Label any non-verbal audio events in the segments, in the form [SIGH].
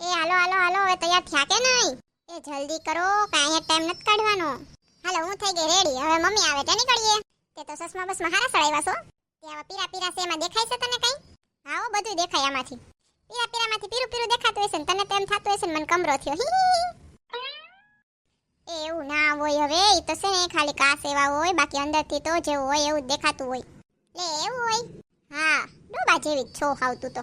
એ હાલો હાલો હાલો, હવે તૈયાર થયા કે નહીં? એ જલ્દી કરો, કાંઈ ટાઈમ નથી કાઢવાનો. હાલો, હું થઈ ગઈ રેડી હવે મમ્મી આવે તે નીકળીએ. તે તો સસમા બસમાં હારા સડાવ્યા છો. તે આવા પીરા પીરા છે, એમાં દેખાય છે તને કંઈ? હા, હો, બધું દેખાય આમાંથી. પીરા પીરામાંથી પીરું પીરું દેખાતું હશે ને, તને તેમ થતું હશે ને, મને કમરો થયો. એ એવું ના હોય હવે એ તો છે ને, ખાલી કાસ એવા હોય, બાકી અંદરથી તો જેવું હોય એવું જ દેખાતું હોય. લે, એવું હોય. હા, ડોબા જેવી જ છો હાવ તું તો.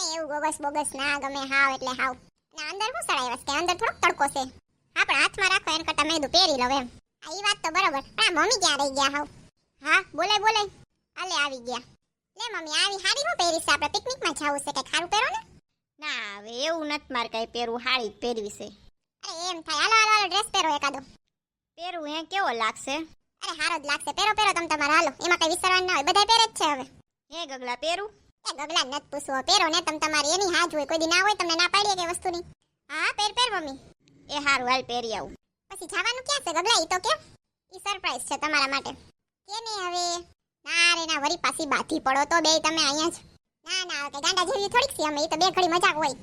મને એવું બોગસ બોગસ ના ગમે હાવ એટલે હાવ. ના અંદર શું સડાવ્યા કે? અંદર થોડોક તડકો છે. આપણે હાથમાં રાખો એન કરતા મેં પહેરી લઉં એમ. આ ઈ વાત તો બરોબર પણ આ મમ્મી ક્યાં રહી ગયા હાવ? હા બોલે બોલે આલે આવી ગયા. લે મમ્મી આવી હારી હું પહેરી છે આપણે પિકનિકમાં જાવું છે કે ખારું પહેરો ને? ના હવે એવું નથી મારે કઈ પહેરવું હાડી પહેરવી છે. અરે એમ થાય. હાલો હાલો હાલો ડ્રેસ પહેરો એકાદો. પહેરવું એ કેવો લાગશે? અરે હારો જ લાગશે. પહેરો પહેરો તમે તમારે. હાલો એમાં કઈ વિસરવાનું ના હોય. બધા પહેરે જ છે હવે. હે ગગલા પહેરું. એ ગગલા નત પૂછવો. પહેરો ને તમ તમારી એની હાજ હોય. કોઈ દી ના હોય, તમને ના પાડીએ કે વસ્તુની? હા, પહેર પહેર, મમ્મી. એ હારું, હાલ પહેરી આવું. પછી જવાનું ક્યાં છે ગગલા? ઈ તો કે ઈ સરપ્રાઈઝ છે તમારા માટે. કે ને હવે? ના રે, ના, વરી પાછી બાથી પડો તો બે તમે અહીંયા જ. ના ના કે ગાંડા જેવી થોડીક છે અમે. ઈ તો બે ઘડી મજાક હોય.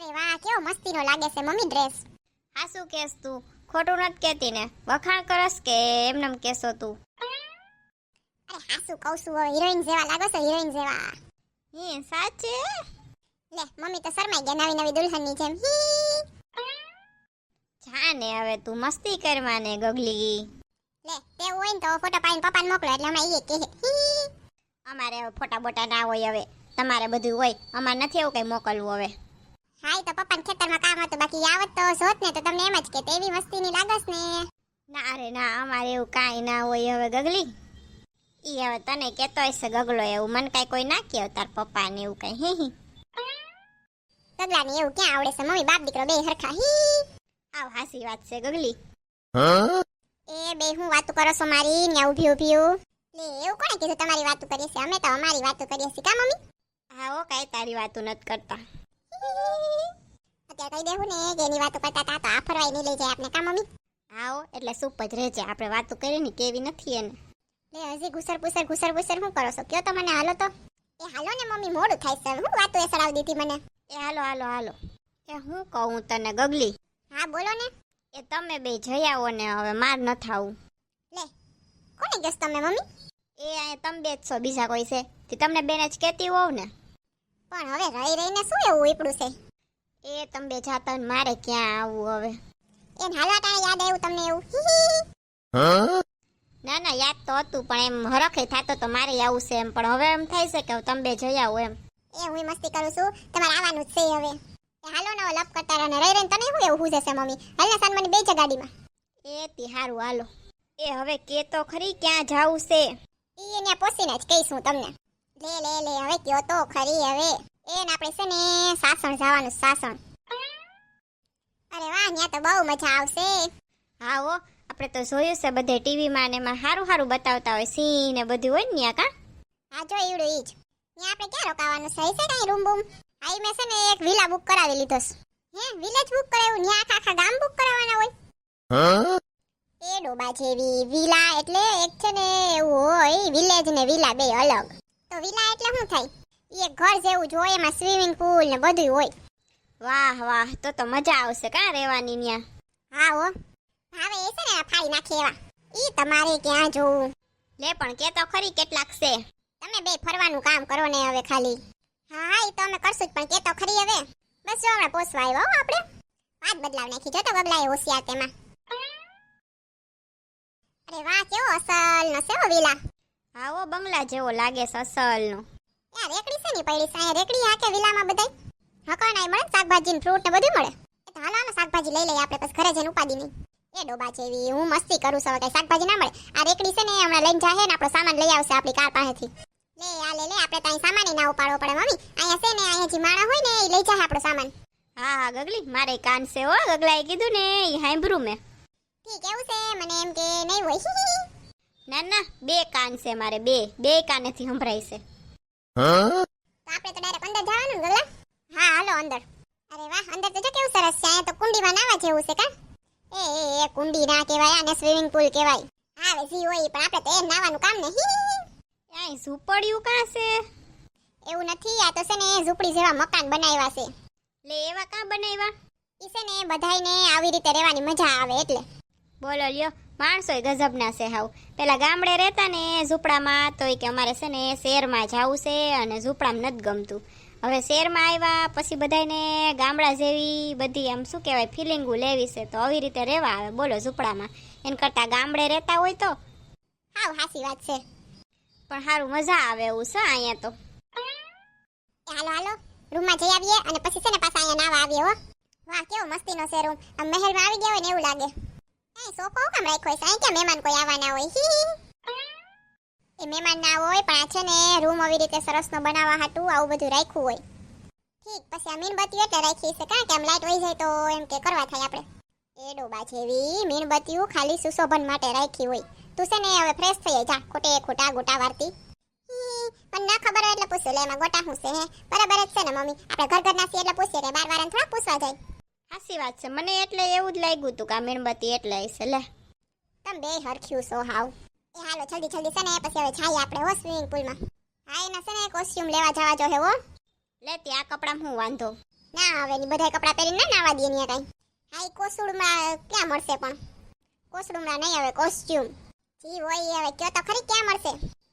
અરે વાહ, કેવો મસ્તીનો લાગે છે મમ્મી ડ્રેસ હા, શું કેસ તું? ખોટું નથી કહેતી ને. વખાણ કરસ કે એમનેમ કેસો તું? અરે હાસુ કહું છું? હવે હિરોઈન જેવા લાગો છો હિરોઈન જેવા. હે સાચે? લે મમ્મી તો શરમાઈ ગયા નવી નવી દુલ્હનની જેમ. હી જા હવે તું મસ્તી કરવા ને ગગલી. લે તે હોય ને તો ફોટો પાડીને પપ્પાને મોકલો એટલે હમણાં એ કહે. અમારે હવે ફોટા બોટા ના હોય હવે. તમારે બધું હોય અમારે નથી એવું કઈ મોકલવું હવે. હા તો પપ્પાને ખેતરમાં કામ હતું બાકી આવત તો જોત ને તો તમને એમ જ કે તેવી મસ્તીની લાગસ ને. ના રે ના અમારે એવું કાંઈ ના હોય હવે ગગલી. ઈ હવે તને કેતો હશે ગગલો એવું. મને કાંઈ કોઈ ના કહેવ તાર પપ્પા ને એવું કઈ. હે ગગલા ને એવું ક્યાં આવડે છે? મમ્મી બાપ દીકરો બે હરખા. હી આવ હાસી વાત છે ગગલી. એ બે હું વાતો કરો છો મારી? ને ઊભી ઊભી લે એવું કોણે કીધું તમારી વાતો કરીએ છે અમે તો અમારી વાતો કરીએ છીએ. કા મમ્મી? હા ઓ કાંઈ તારી વાતો નથી કરતા. અત્યારે કહી દેવું ને કે એની વાતો કરતા તા તો આ ફરવાય નહીં લઈ જાય આપણે કા મમ્મી? આવો એટલે સુપ જ રહેજે. આપણે વાતો કરી ને કેવી નથી એને. લે હજી ઘુસર પુસર ઘુસર પુસર શું કરો છો? કયો તો મને હાલો તો. એ હાલો ને મમ્મી મોડું થાય છે. હું વાતો એ સડાવી દીધી મને? એ હાલો હાલો હાલો. એ હું કહું તને ગગલી? હા બોલો ને. એ તમે બે જઈ આવો ને હવે માર ન થાવું લે કોને કહેશ તમે મમ્મી? એ અહીંયા તમે બે જ છો બીજા કોઈ છે. તે તમને બેને જ કહેતી હોવ ને. પણ હવે રહી રહીને શું એવું ઈપડું છે? એ તમે બે જાતા ને મારે ક્યાં આવવું હવે? એ હાલવા ટાણે યાદ આવ્યું તમને એવું. હી હી. ના ના યાદ તો હતું પણ એમ હરખે થતો તો મારે આવું છે એમ. પણ હવે એમ થાય છે કે તમે બે જઈ આવો એમ. એ હું મસ્તી કરું છું. તમારે આવવાનું જ છે હવે. એ હાલો ને લપ કરતા રહે રહી રહીને તને શું એવું હું જશે મમ્મી? હાલ ને સાન મને બે છે ગાડીમાં. એ તી હારું હાલો. એ હવે કે તો ખરી ક્યાં જાવું છે? ઈ એને પોસીને જ કહીશ હું તમને. લે લે લે હવે કયો તો ખરી હવે. એને આપણે છે ને સાસણ જવાનું સાસણ. અરે વાહ ત્યાં તો બહુ મજા આવશે. હા હો. આપણે તો જોયું છે બધે ટીવીમાં ને એમાં સારું સારું બતાવતા હોય સી ને બધું હોય ને ત્યાં કા? હા જો એવડું ઈ જ. ત્યાં આપણે ક્યાં રોકાવાનું છે? છે કઈ રૂમ બૂમ? આઈ મેં છે ને એક વિલા બુક કરાવી લીધો છે. હે વિલેજ બુક કરાવ્યું ત્યાં આખા આખા ગામ બુક કરાવવાના હોય? એ ડોબા જેવી વિલા એટલે એક છે ને એવું હોય વિલેજ ને વિલા બે અલગ. તો વિલા એટલે શું થાય? એ એક ઘર જેવું જ હોય એમાં સ્વિમિંગ પુલ ને બધું હોય. વાહ વાહ તો તો મજા આવશે કા રહેવાની ત્યાં હા હો. હવે એ છે ને ફાડી નાખી એવા ઈ તમારે ક્યાં જોવું? લે પણ કે તો ખરી કેટલાક છે. તમે બે ફરવાનું કામ કરો ને હવે ખાલી. હા હા ઈ તો અમે કરશું જ પણ કે તો ખરી હવે. બસ જો હમણાં પોસવા આવ્યો આપણે. વાત બદલાવ નાખી જો તો ગગલાએ હોશિયાર તેમાં. અરે વાહ કેવો અસલ નો સેવો વિલા. હા બંગલા જેવો લાગે છે અસલનો. યાર રેકડી છે ની પડી અહીંયા રેકડી હાકે વિલામાં બધાય. હકાણાય મળે શાકભાજી ને ફ્રૂટ ને બધું મળે. એ તો હાલો હાલો શાકભાજી લઈ લઈએ આપણે પછી ઘરે જઈને ઉપાડી નહીં. એ ડોબા જેવી હું મસ્તી કરું છું કઈ શાકભાજી ના મળે. આ રેકડી છે ને હમણાં લઈને જાહે ને આપણો સામાન લઈ આવશે આપણી કાર પાસેથી. લે આ લે લે આપણે ત્યાં સામાન ના ઉપાડવો પડે મમ્મી. અહીંયા છે ને અહીંયા જે માણા હોય ને એ લઈ જાહે આપણો સામાન. હા હા ગગલી મારે કાન છે હો. ગગલાએ કીધું ને એ હાંભરું મેં. ઠીક એવું છે મને એમ કે નહીં હોય. ના ના બે કાન છે મારે બે. બે કાનેથી સંભળાય છે. તો આપણે તો ડાયરેક્ટ અંદર જવાનું ને ગગલા? હા હાલો અંદર. અરે વાહ અંદર તો જો કેવું સરસ છે અહીંયા તો કુંડીમાં નાવા જેવું છે કા? એ એ કુંડી ના કહેવાય આને સ્વિમિંગ પુલ કહેવાય. હા વેસી હોય પણ આપણે તો એ નાવાનું કામ નહીં. ક્યાંય ઝૂંપડિયું કાં છે? એવું નથી આ તો છે ને ઝૂંપડી જેવા મકાન બનાવ્યા છે. લે એવા કાં બનાવ્યા? ઈ છે ને બધાયને આવી રીતે રહેવાની મજા આવે એટલે. બોલો લ્યો માણસોય ગજબના છે હાવ. પેલા ગામડે રહેતા ને ઝૂંપડામાં તો કે અમારે છે ને શહેરમાં જવું છે અને ઝૂંપડામાં નથી ગમતું. હવે શહેરમાં આવ્યા પછી બધાને ગામડા જેવી બધી આમ શું કહેવાય ફિલિંગો લેવી છે. તો આવી રીતે રહેવા આવે બોલો ઝૂંપડામાં. એન કરતાં ગામડે રહેતા હોય તો? હાવ હાસી વાત છે. પણ સારું મજા આવે એવું છે અહીંયા તો. હાલો હાલો. રૂમમાં જઈ આવીએ અને પછી છે ને પાછા અહીંયા નાવા આવીએ હો. વાહ કેવો મસ્તીનો છે રૂમ. આમ મહેલમાં આવી ગયા હોય ને એવું લાગે. એ સોફો કામ રાખ્યો છે અહીં ક્યાં મહેમાન કોઈ આવવાના હોય? હી. એ મહેમાન ના હોય પણ આ છે ને રૂમ આવી રીતે સરસનો બનાવવા હાટું આવું બધું રાખ્યું હોય. ઠીક પછી આ મીણબત્તીઓ એટલે રાખી છે કારણ કે આમ લાઈટ વહી જાય તો એમ કે કરવા થાય આપણે. એ ડોબા જેવી મીણબત્તીઓ ખાલી સુશોભન માટે રાખી હોય. તું છે ને હવે ફ્રેશ થઈ જા ખોટે ખોટા ગોટા વારતી. પણ ના ખબર હોય એટલે પૂછ્યું લે એમાં ગોટા શું છે હે? બરાબર જ છે ને મમ્મી. આપણે ઘર ઘર છીએ એટલે પૂછીએ કે બાર વાળાને થોડા પૂછવા જાય. સાચી વાત છે મને એટલે એવું જ લાગ્યું હતું કે આ મીણબત્તી એટલે છે લે. તમે બે હરખ્યું છો હાવ. એ હાલો જલ્દી જલ્દી છે ને પછી હવે જાય આપણે હો સ્વિમિંગ પુલમાં હા એના છે ને કોસ્ટ્યુમ લેવા જવા જો હે હો. લેતી આ કપડા હું વાંધો? ના હવે ની બધા કપડાં પહેરીને ના નાવા દે ને કઈ. હા એ કોસુડમાં ક્યાં મળશે પણ? કોસડુમડા નહીં હવે કોસ્ટ્યુમ જી હોય હવે કયો તો ખરી ક્યાં મળશે?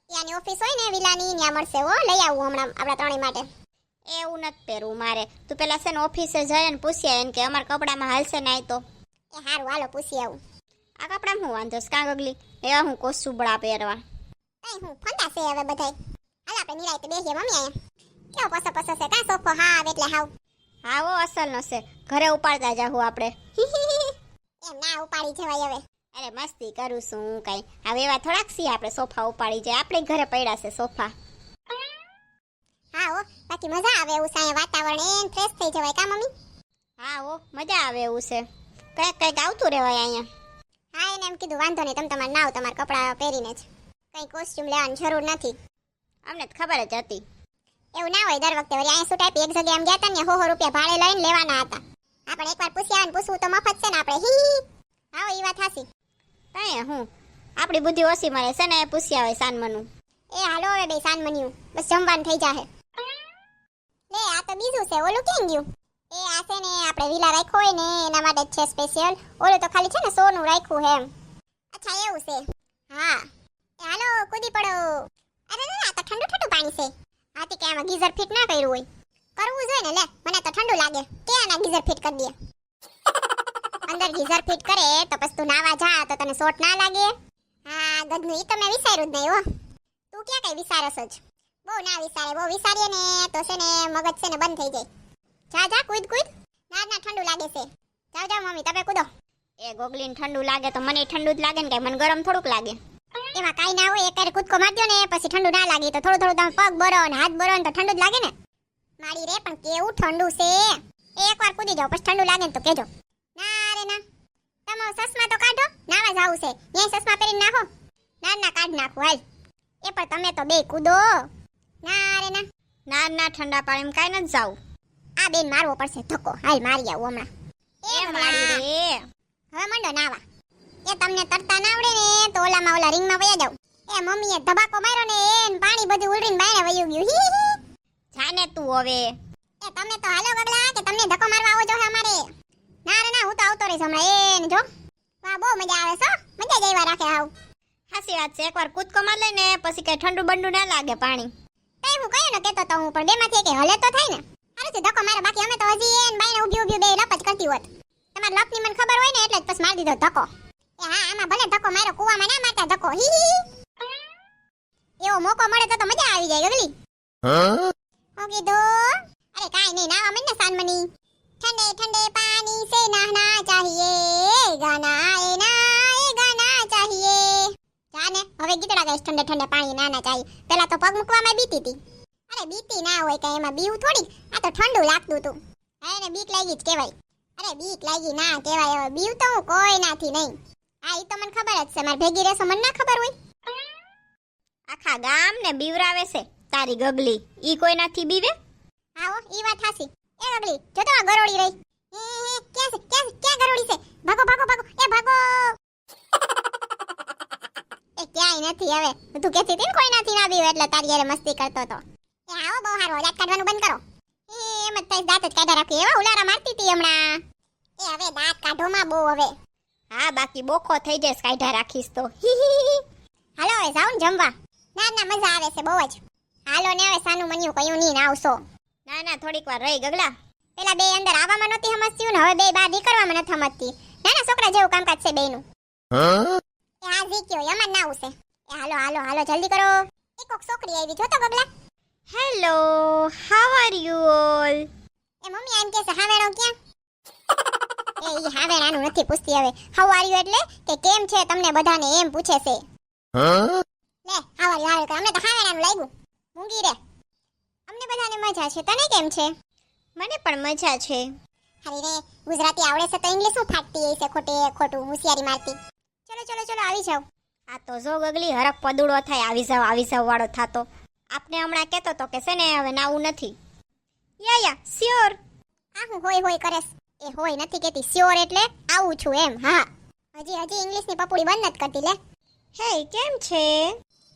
ત્યાંની ઓફિસ હોય ને વિલાની ત્યાં મળશે હો લઈ આવું હમણાં આપણા ત્રણેય માટે. એવું નથી પહેરવું મારે. તું પેલા છે ને ઓફિસે જઈને પૂછ્યા એને કે અમારા કપડામાં હાલશે નહીં તો. એ હારું હાલો પૂછી આવું. આ કપડામાં હું વાંધો છે? કાં ગગલી? એવા હું કોસુબડા પહેરવા. કઈ હું ફંદા છે હવે બધાય. હાલ આપણે નિરાયતે બેસીએ મમ્મી આયા કેવો પસો પસો છે કાં સોફો હા આવે એટલે હાવ. હા વો અસલનો છે. ઘરે ઉપાડતા જાહું આપણે. [LAUGHS] એમ ના ઉપાડી જવાય હવે. અરે મસ્તી કરું છું હું કાંઈ. હવે એવા થોડાક સી આપણે સોફા ઉપાડી જાય. આપણે ઘરે પડ્યા છે સોફા. હા હો બાકી મજા આવે એવું સાંય વાતાવરણ એમ ફ્રેશ થઈ જવાય કા મમ્મી? હા હો મજા આવે એવું છે. કંઈક કંઈક આવતું રહેવાય અહીંયા. હા એને એમ કીધું વાંધો નહીં તમે તમારે નાવ તમારા કપડાં પહેરીને જ. કઈ કોસ્ચ્યુમ લેવાની જરૂર નથી. અમને તો ખબર જ હતી. એવું ના હોય દર વખતે વળી અહીંયા શું ટાઈપ એક જગ્યાએ આમ ગયા હતા ને હો રૂપિયા ભાડે લઈને લેવાના હતા. આપણે એકવાર પૂછી આવે ને પૂછવું તો મફત છે ને આપણે હી. હા હો, વાત હાસી તાય હું? આપણી બુદ્ધિ ઓછી મળે છે ને એ પૂછી આવે સાનમનું. એ હાલો હવે બે સાનમન્યું બસ જમવાનું થઈ જાહે. લે આ તો બીજું છે ઓલું કેમ ગયું? એ આ છે ને આપણે વિલા રાખ્યો હોય ને, એના માટે જ છે સ્પેશિયલ ઓલું તો ખાલી છે ને સોનું રાખ્યું હે અચ્છા, એવું છે. હા. હાલો, કૂદી પડો. અરે, ના, આ તો ઠંડુ ઠંડુ પાણી છે. આથી કે આમાં ગીઝર ફિટ ના કર્યું હોય. કરવું જોઈએ ને, લે, મને તો ઠંડુ લાગે. કે આના ગીઝર ફિટ કરી દે? અંદર ગીઝર ફિટ કરે, તો પછી તું નાવા જા, તો તને શોટ ના લાગે. હા ગદનું ઈ તો મેં વિચાર્યું જ નહીં, હો. તું ક્યાં કઈ વિચારસ જ? બહુ ના વિચારે બહુ વિચારીએ ને, તો છે ને, મગજ છે ને બંધ થઈ જાય. જા જા, કૂદ કૂદ. ના ના, ઠંડુ લાગે છે. જાઓ જાઓ, મમ્મી તમે કૂદો. એ ગોગલીને ઠંડુ લાગે તો મને ઠંડુ જ લાગે ને કે મને ગરમ થોડુંક લાગે. એમાં કાંઈ ના હોય એક કૂદકો મારજો ને, પછી ઠંડુ ના લાગે તો થોડું થોડું તમે પગ બરો ને હાથ બરો ને તો ઠંડુ જ લાગે ને. મારી રે, પણ કેવું ઠંડુ છે? એકવાર કૂદી જાઓ, પછી ઠંડુ લાગે ને તો કેજો ના રે, ના. તમે સસમા તો કાઢો, નાવા જાવું છે. ન્યાય સસમા પહેરીને નાખો ના ના, કાઢ નાખો, હાલ. એ પણ તમે તો બે કૂદો. ના રે, ના. ના ના, ઠંડા પાણીમાં કાંઈ નથી જાવું. આ બેન મારવો પડશે. ધક્કો. હાલ મારી આવું હમણાં. એ હવે મંડો નાવા એ તમને તરતા ના આવડે ને તો ઓલામાં ઓલા રિંગમાં વયા જાવ એ મમ્મીએ ધબાકો માર્યો ને એન પાણી બધું ઉલરીને બાયણે વયું ગયું. હી હી. જાને તું હવે. એ તમે તો હાલો ગગલા કે તમને ધક્કો મારવા આવો જો અમારે. ના રે ના હું તો આવતો રહીશ હમણાં. એને જો. વાહ બહુ મજા આવે છો મજા જ આવ્યા રાખે આવ હાસી વાત છે. એકવાર કૂદકો માર લે ને પછી કઈ ઠંડુ બંડુ ના લાગે પાણી. તઈ હું કયો ને કેતો તો હું પણ બેમાંથી કે હલે તો થાય ને. અરે તે ધક્કો મારે બાકી અમે તો હજી એન બાઈને ઊભી ઊભી બે લપ કરતી હોત. તમાર લપની મને ખબર હોય ને એટલે જ પછી મારી દીધો ધક્કો. એ હા આમાં ભલે ધક્કો મારો કૂવામાં ના મારતા ધક્કો. હી હી એવો મોકો મળે તો તો મજા આવી જાય ગગલી હું? કીધું અરે કાઈ નહીં નાવા મને સાનમની. ઠંડે ઠંડે પાણી સે નહાના ચાહીએ ગાના એ ના એ ગાના ચાહીએ. જાને હવે ગીતડા ગાઈશ ઠંડે ઠંડે પાણી ના ચાહીએ પહેલા તો પગ મૂકવામાં બીતી હતી અરે બીતી ના હોય કે એમાં બીવું થોડી આ તો ઠંડુ લાગતું હતું હા એને બીક લાગી જ કહેવાય. અરે બીક લાગી ના કહેવાય. હવે બીવ તો હું કોઈ નાથી નહીં. હા એ તો મને ખબર જ છે. મારે ભેગી રહેશો મને ના ખબર હોય. આખા ગામ ને બીવરાવે છે તારી ગગલી. ઈ કોઈ નથી બીવે? આવો ઈ વાત હાસી એ ગગલી જો તો આ ગરોળી રહી. એ હે, ક્યાં છે ક્યાં છે? ક્યાં ગરોળી છે? ભાગો ભાગો ભાગો એ ભાગો. એ ક્યાંય નથી હવે. તું કહેતી હતી ને કોઈ નથી ના બીવે એટલે તારી યારે મસ્તી કરતો તો હારો દાંત કાઢવાનું બંધ કરો. એ એમ જ થાય દાંત જ કાઢ્યા રાખી, એવા ઉલારા મારતી હતી હમણાં. એ હવે દાંત કાઢોમાં બહુ હવે. હા, બાકી બોખો થઈ જઈશ કાઢ્યા રાખીશ તો. [LAUGHS] હાલો હવે જાઉં ને જમવા. ના ના, મજા આવે છે બહુ જ. હાલો ને હવે સાનું મન્યું, કયું નહીં ના આવશો. ના ના, થોડીક વાર રહી ગગલા. પેલા બે અંદર આવવામાં નહોતી સમજતી ને, હવે બે બહાર નીકળવામાં નથી સમજતી. નાના છોકરા જેવું કામકાજ છે બે નું હા કયો એમાં ના આવશે. હાલો હાલો હાલો, જલ્દી કરો. એક છોકરી આવી જો તો ગગલા. Hello how are you all A mummy એમ કે છે હાવેણો ક્યાં? [LAUGHS] એ ઈ હાવેણાનું નથી પૂછતી હવે. હાઉ આર યુ એટલે કે કેમ છે તમને બધાને એમ પૂછે છે. લે હાવ આર યુ અમને તો હાવેણાનું લાગ્યું. મૂંગી રે. અમને બધાને મજા છે. તને કેમ છે? મને પણ મજા છે. અરે રે ગુજરાતી આવડે છે તો ઇંગ્લિશ શું ફાટતી હશે ખોટે ખોટું હોશિયારી મારતી. ચલો ચલો ચલો આવી જાવ આ તો જો ગગલી હરક પદુડો થાય આવી જાવ આવી જાવ વાળો થાતો. આપને હમણાં કહેતો તો કે છે ને હવે નાવું નથી. યા યા સ્યોર આ હું હોય હોય કરેસ એ હોય નથી કેતી શ્યોર એટલે આવું છું એમ હા હજી હજી ઇંગ્લિશની પપુડી બંધ નથી કરતી લે. હે કેમ છે?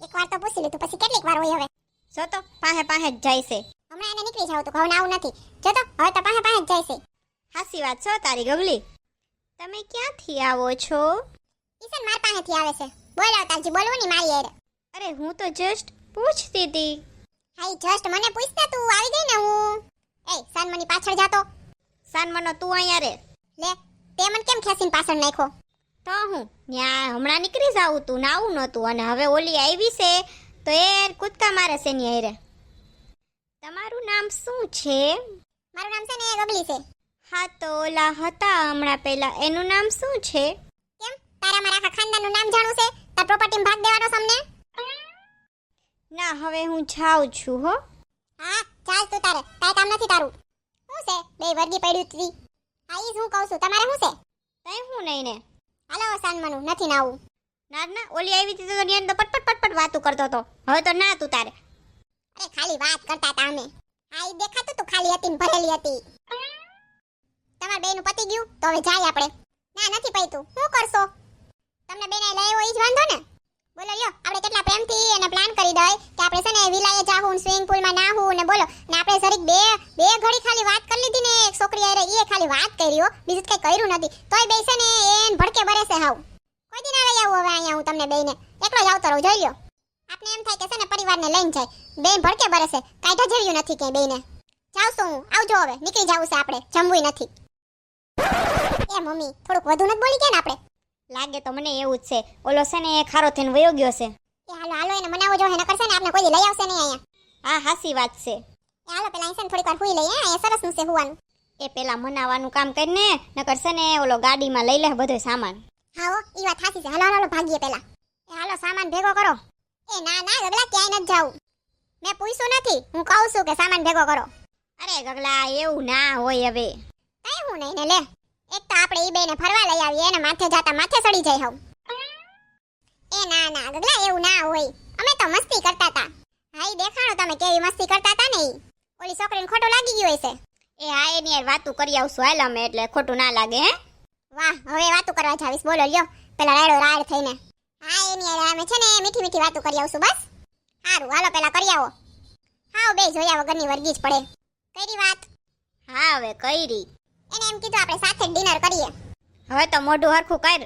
એકવાર તો પૂછી લીધું પછી કેટલીક વાર હોય હવે. જો તો પાહે પાહે જ જાય છે. હમણાં એને નીકળી જાવ તો હવે આવું નથી. જો તો હવે તો પાસે પાહે જ જાય છે. હાસી વાત છો તારી ગગલી. તમે ક્યાંથી આવો છો? ઈસન માર પાસેથી આવે છે. બોલાવ તાજી બોલવું ની મારી યાર અરે હું તો જસ્ટ પૂછતી હતી હાઈ જસ્ટ મને પૂછતા તું આવી ગઈ ને હું? એ સાનમની પાછળ જાતો સાનમનો તું અહીંયા રે. લે તે મને કેમ ખેસીને પાછળ નાખ્યો? તો હું ત્યાં હમણાં નીકળી જાવું તું નાવું નહોતું અને હવે ઓલી આવી છે તો એ કૂદકા મારે છે ની રે તમારું નામ શું છે? મારું નામ છે ને ગગલી છે. હા તો ઓલા હતા હમણાં પહેલા. એનું નામ શું છે? કેમ? તારા મારા આખા ખાનદાનનું નામ જાણવું છે? તાર પ્રોપર્ટીમાં ભાગ દેવાનો છે અમને? ના હવે હું જાઉં છું હો. હા ચાલ તું તારે. કાંઈ કામ નથી તારું. શું છે? બે વર્ગી પડ્યું હતી. હા ઈ હું કહું છું. તમારે શું છે? કઈ હું નહીં ને. હાલો સનમનું નથી નાવું. ના ના ઓલી આવી હતી તો નિયન તો પટપટ પટપટ વાતું કરતો હતો. હવે તો ના તું તારે. અરે ખાલી વાત કરતા હતા અમે. હા ઈ દેખાતું તું ખાલી હતી ને ભરેલી હતી. તમાર બેનું પતી ગયું? તો હવે જાય આપણે. ના નથી પૈતું શું કરશો? તમને બેને લઈ એવો ઈ જ વાંધો ને? બોલો, લ્યો, આપણે કેટલા પ્રેમથી એને પ્લાન કરી દઈ કે આપણે છે ને વિલાએ જાહું, સ્વિમિંગ પૂલમાં નાહું ને બોલો. ને આપણે સરીક બે બે ઘડી ખાલી વાત કરી લીધી ને એક છોકરી આરે ઈએ ખાલી વાત કરી હો, બીજું કઈ કર્યું નથી. તોય બે છે ને એન ભડકે ભરે છે હાવ. કોઈ દી ના આવું, હવે અહીંયા હું તમને બેને એકલો જ આવતો રહું, જોઈ લ્યો. આપને એમ થાય કે છે ને પરિવારને લઈને જાય. બેન ભડકે ભરે છે કાયદા જેવ્યું નથી કે બેને જાવશું હું. આવજો હવે. નીકળી જાવું છે આપણે. જમવું નથી. એ મમ્મી, થોડુંક વધુ નથી બોલી કે ને આપણે? લાગે તો મને એવું જ છે. ઓલો છે ને એ ખારો થઈને વયો ગયો છે. એ હાલો હાલો એને મનાવો જો એને કરશે ને આપણે કોઈ લઈ આવશે નહીં અહીંયા. હા હાસી વાત છે. એ હાલો પેલા અહીં છે ને થોડીક વાર હુઈ લઈએ એ સરસનું છે હુવાનું. એ પેલા મનાવાનું કામ કરીને ને કરશે ને ઓલો ગાડીમાં લઈ લે બધો સામાન. હા હો ઈ વાત હાસી છે. હાલો હાલો હાલો, ભાગીએ પેલા. એ હાલો સામાન ભેગો કરો. એ ના ના ગગલા ક્યાંય નથી જાવું. મેં પૂછ્યું નથી. હું કહું છું કે સામાન ભેગો કરો. અરે ગગલા એવું ના હોય હવે. કઈ હું નહીં ને લે. એક તો આપણે ઈ બેને ફરવા લઈ આવીએ એને માથે જાતા માથે સડી જાય હવ. એ ના ના ગગલા એવું ના હોય. અમે તો મસ્તી કરતા હતા હા ઈ દેખાણો તમે કેવી મસ્તી કરતા હતા ને ઈ. ઓલી છોકરીને ખોટું લાગી ગયું હશે. એ હા એની યાર વાતું કરી આવશું હાલ અમે એટલે ખોટું ના લાગે હે? વાહ હવે વાતું કરવા જાવીશ. બોલો લ્યો. પેલા રાડો રાડ થઈને. હા એની યાર અમે છે ને મીઠી મીઠી વાતું કરી આવશું બસ. સારું હાલો પેલા કરી આવો. હા બે જોયા વગરની વર્ગી જ પડે. કઈરી વાત. હા હવે કઈરી એને એમ કીધું આપણે સાથે ડિનર કરીએ. હવે તો મોઢું હરખું કર.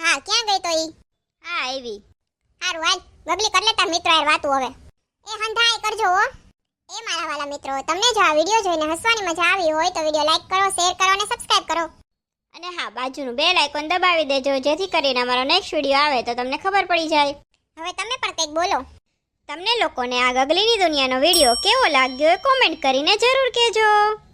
હા ક્યાં ગઈ તો ઈ હા આવી. હારું હાલ. બબલી કર લેતા મિત્રો યાર વાતું હવે. એ હંધાય કરજો હો. એ મારા વાલા મિત્રો તમને જો આ વીડિયો જોઈને હસવાની મજા આવી હોય તો વીડિયો લાઈક કરો શેર કરો અને સબસ્ક્રાઇબ કરો. અને હા બાજુનું બેલ આઇકોન દબાવી દેજો જેથી કરીને અમારો નેક્સ્ટ વીડિયો આવે તો તમને ખબર પડી જાય. હવે તમે પણ કંઈક બોલો. તમને લોકોને આ ગગલીની દુનિયાનો વીડિયો કેવો લાગ્યો એ કોમેન્ટ કરીને જરૂર કહેજો.